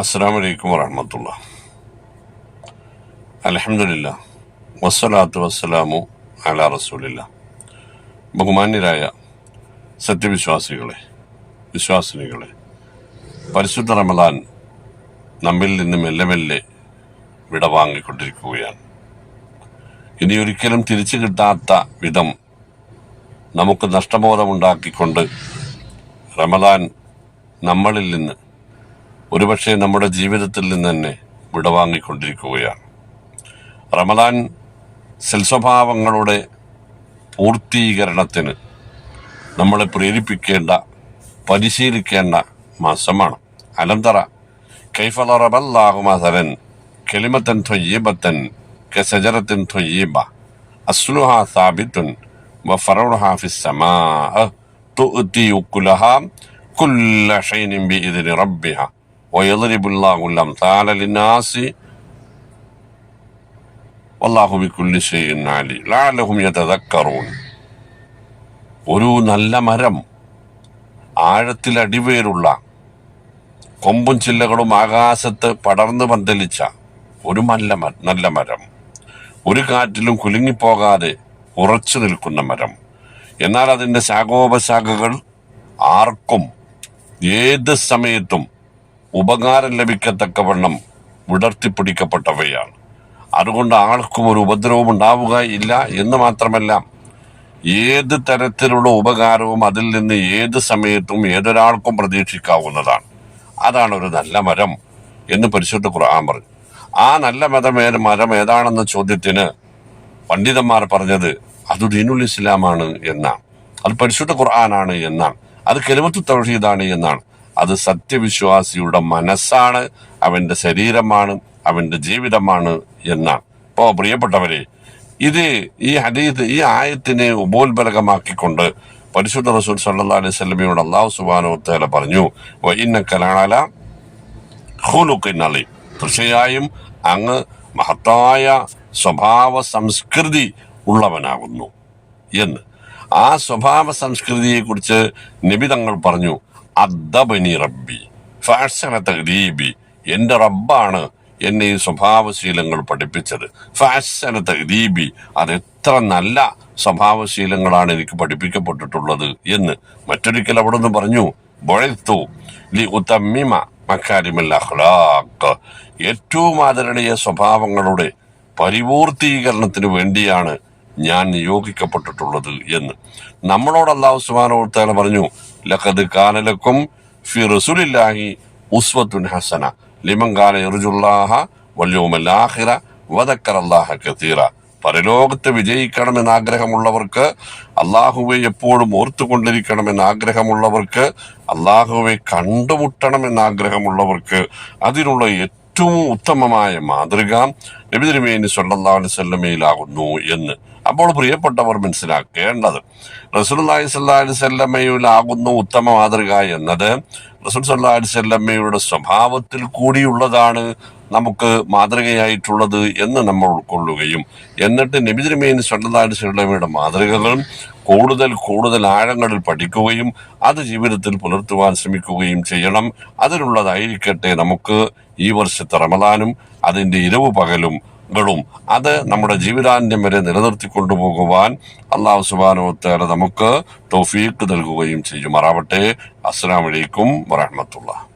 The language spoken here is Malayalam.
അസ്സാം വലൈക്കും വറഹമത്തുള്ള. അലഹമില്ല വസ്സലാത്തു വസ്സലാമു അല റസൂലില്ല. ബഹുമാന്യരായ സത്യവിശ്വാസികളെ വിശ്വാസിനികളെ പരിശുദ്ധ റമദാൻ നമ്മിൽ നിന്ന് മെല്ലെ മെല്ലെ വിടവാങ്ങിക്കൊണ്ടിരിക്കുകയാണ് ഇനി ഒരിക്കലും തിരിച്ചു കിട്ടാത്ത വിധം നമുക്ക് നഷ്ടബോധമുണ്ടാക്കിക്കൊണ്ട് റമദാൻ നമ്മളിൽ നിന്ന് ഒരുപക്ഷെ നമ്മുടെ ജീവിതത്തിൽ നിന്ന് തന്നെ വിടവാങ്ങിക്കൊണ്ടിരിക്കുകയാണ്. റമദാൻ സൽസ്വഭാവങ്ങളുടെ പൂർത്തീകരണത്തിന് നമ്മളെ പ്രേരിപ്പിക്കേണ്ട പരിശീലിക്കേണ്ട മാസമാണ്. അലന്തറ കൈഫല കെളിമത്തൻ കെലിമത്തൻ തൊയ്യബത്തൻ കെസജറത്തിൻ തൊയ്യബ അസ്ലുഹ സാബിത്തുൻ വ ഉക്കുലഹ കുല്ല ഷൈനിൻ റബ്ബിഹ. വയതരിബുല്ലാഹുല്ലാം താലലിനാസി ഒരു നല്ല മരം ആഴത്തിൽ അടിവേരുള്ള കൊമ്പും ചില്ലകളും ആകാശത്ത് പടർന്നു പന്തലിച്ച ഒരു നല്ല നല്ല മരം. ഒരു കാറ്റിലും കുലുങ്ങിപ്പോകാതെ ഉറച്ചു നിൽക്കുന്ന മരം. എന്നാൽ അതിന്റെ ശാഖോപശാഖകൾ ആർക്കും ഏത് സമയത്തും ഉപകാരം ലഭിക്കത്തക്കവണ്ണം വിടർത്തിപ്പിടിക്കപ്പെട്ടവയാണ്. അതുകൊണ്ട് ആൾക്കും ഒരു ഉപദ്രവവും ഉണ്ടാവുക ഇല്ല എന്ന് മാത്രമല്ല ഏത് തരത്തിലുള്ള ഉപകാരവും അതിൽ നിന്ന് ഏത് സമയത്തും ഏതൊരാൾക്കും പ്രതീക്ഷിക്കാവുന്നതാണ്. അതാണ് ഒരു നല്ല മരം എന്ന് പരിശുദ്ധ ഖുർആൻ പറഞ്ഞു. ആ നല്ല മതം മരം ഏതാണെന്ന ചോദ്യത്തിന് പണ്ഡിതന്മാർ പറഞ്ഞത് അത് ദീനുൽ ഇസ്ലാമാണ് എന്നാണ്. അത് പരിശുദ്ധ ഖുർആനാണ് എന്നാണ്. അത് കെലിമത്തു തൗഹീദാണ് എന്നാണ്. അത് സത്യവിശ്വാസിയുടെ മനസ്സാണ് അവന്റെ ശരീരമാണ് അവന്റെ ജീവിതമാണ് എന്നാണ്. ഇപ്പോ പ്രിയപ്പെട്ടവരെ ഇത് ഈ ഹദീദ് ഈ ആയത്തിനെ ഉപോത്ബലകമാക്കിക്കൊണ്ട് പരിശുദ്ധ റസൂൽ സല്ലാ അലൈഹി സ്വലമിയോട് അള്ളാഹു സുബ്ഹാനഹു വതആല പറഞ്ഞു വ ഇന്നക ലഅല ഖുലുഖിൻ അലീം. തീർച്ചയായും അങ്ങ് മഹത്തായ സ്വഭാവ സംസ്കൃതി ഉള്ളവനാകുന്നു എന്ന്. ആ സ്വഭാവ സംസ്കൃതിയെ കുറിച്ച് നബി തങ്ങൾ പറഞ്ഞു അദ്ദബനി റബ്ബി ഫാഷന തഗ്രീബി എന്റെ റബ്ബാണ് എന്നെ ഈ സ്വഭാവശീലങ്ങൾ പഠിപ്പിച്ചത്. ഫാഷന തഗ്രീബി അത് എത്ര നല്ല സ്വഭാവശീലങ്ങളാണ് എനിക്ക് പഠിപ്പിക്കപ്പെട്ടിട്ടുള്ളത് എന്ന് മറ്റൊരിക്കൽ അവിടെ നിന്ന് പറഞ്ഞു ബൊഴത്തു ലി ഉത്തമ്മിമ മക്കാരിമൽ അഖ്ലാഖ്. ഏറ്റവും ആദരണീയ സ്വഭാവങ്ങളുടെ പരിപൂർത്തീകരണത്തിന് വേണ്ടിയാണ് ഞാൻ നിയോഗിക്കപ്പെട്ടിട്ടുള്ളത് എന്ന്. നമ്മളോട് അള്ളാഹു സുബാനോർത്താല പറഞ്ഞു ലഖദ് കാനലക്കും ഫി റസൂലില്ലാഹി ഉസ്വത്തുൻ ഹസന ലിമൻ കാന യർജുല്ലാഹ വല്യവുമൽ ആഖിറ വദക്കറല്ലാഹ കതീറ പരലോകത്ത് വിജയിക്കണമെന്ന് ആഗ്രഹമുള്ളവർക്ക് അള്ളാഹുവെ എപ്പോഴും ഓർത്തുകൊണ്ടിരിക്കണമെന്ന് ആഗ്രഹമുള്ളവർക്ക് അള്ളാഹുവെ കണ്ടുമുട്ടണമെന്ന് ആഗ്രഹമുള്ളവർക്ക് അതിനുള്ള ഏറ്റവും ഉത്തമമായ മാതൃക നബിതിരുമേനി സല്ലാ വസല്ലമയിലാകുന്നു എന്ന് അപ്പോൾ പ്രിയപ്പെട്ടവർ മനസ്സിലാക്കേണ്ടത് റസൂലുള്ളാഹി സ്വല്ലല്ലാഹു അലൈഹി വസല്ലമയിലാകുന്നു ഉത്തമ മാതൃക എന്നത് റസൂൽ സല്ലല്ലാഹു അലൈഹി വസല്ലമയുടെ സ്വഭാവത്തിൽ കൂടിയുള്ളതാണ് നമുക്ക് മാതൃകയായിട്ടുള്ളത് എന്ന് നമ്മൾ ഉൾക്കൊള്ളുകയും. എന്നിട്ട് നബിദ്രമേനി തിരുമേനി സ്വല്ലമ്മയുടെ മാതൃകകൾ കൂടുതൽ കൂടുതൽ ആഴങ്ങളിൽ പഠിക്കുകയും അത് ജീവിതത്തിൽ പുലർത്തുവാൻ ശ്രമിക്കുകയും ചെയ്യണം. അതിനുള്ളതായിരിക്കട്ടെ നമുക്ക് ഈ വർഷത്തെ റമദാനും അതിന്റെ ഇരവ് പകലും ങ്ങളും അത് നമ്മുടെ ജീവിതാന്ത്യം വരെ നിലനിർത്തി കൊണ്ടുപോകുവാൻ അള്ളാഹു സുബാനോത്തേറെ നമുക്ക് തൗഫീഖ് നൽകുകയും ചെയ്യുമാറാവട്ടെ. അസ്സലാമലൈക്കും വറഹമത്തുള്ള